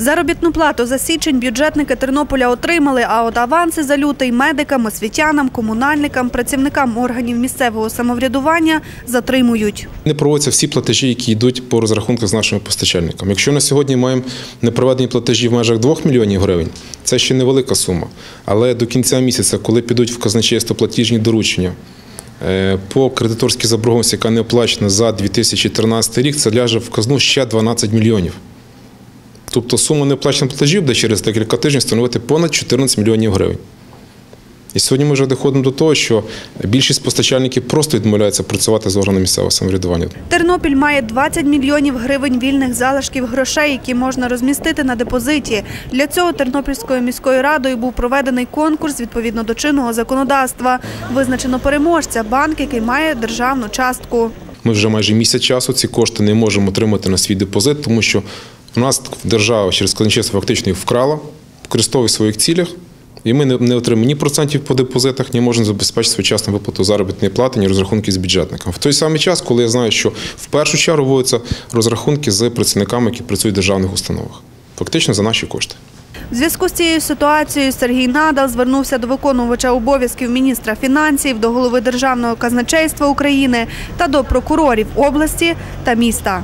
Заробітну плату за січень бюджетники Тернополя отримали, а от аванси за лютий медикам, освітянам, комунальникам, працівникам органів місцевого самоврядування затримують. Не проводяться всі платежі, які йдуть по розрахунках з нашими постачальниками. Якщо на сьогодні маємо непроведені платежі в межах 2 мільйонів гривень, це ще невелика сума. Але до кінця місяця, коли підуть в казначейство платіжні доручення е, по кредиторській заборгованості, яка не оплачена за 2013 рік, це ляже в казну ще 12 мільйонів. Тобто сума неоплачених платежів буде через декілька тижнів становити понад 14 мільйонів гривень. І сьогодні ми вже доходимо до того, що більшість постачальників просто відмовляються працювати з органами місцевого самоврядування. Тернопіль має 20 мільйонів гривень вільних залишків грошей, які можна розмістити на депозиті. Для цього Тернопільською міською радою був проведений конкурс відповідно до чинного законодавства. Визначено переможця банк, який має державну частку. Ми вже майже місяць часу ці кошти не можемо отримати на свій депозит, тому що у нас держава через казначейство фактично їх вкрала, використовує в своїх цілях. І ми не- отримаємо ні процентів по депозитах, ні можемо забезпечити своєчасну виплату заробітної плати, ні розрахунки з бюджетниками. В той самий час, коли я знаю, що в першу чергу вводяться розрахунки з працівниками, які працюють в державних установах, фактично за наші кошти. В зв'язку з цією ситуацією Сергій Надал звернувся до виконувача обов'язків міністра фінансів, до голови Державного казначейства України та до прокурорів області та міста.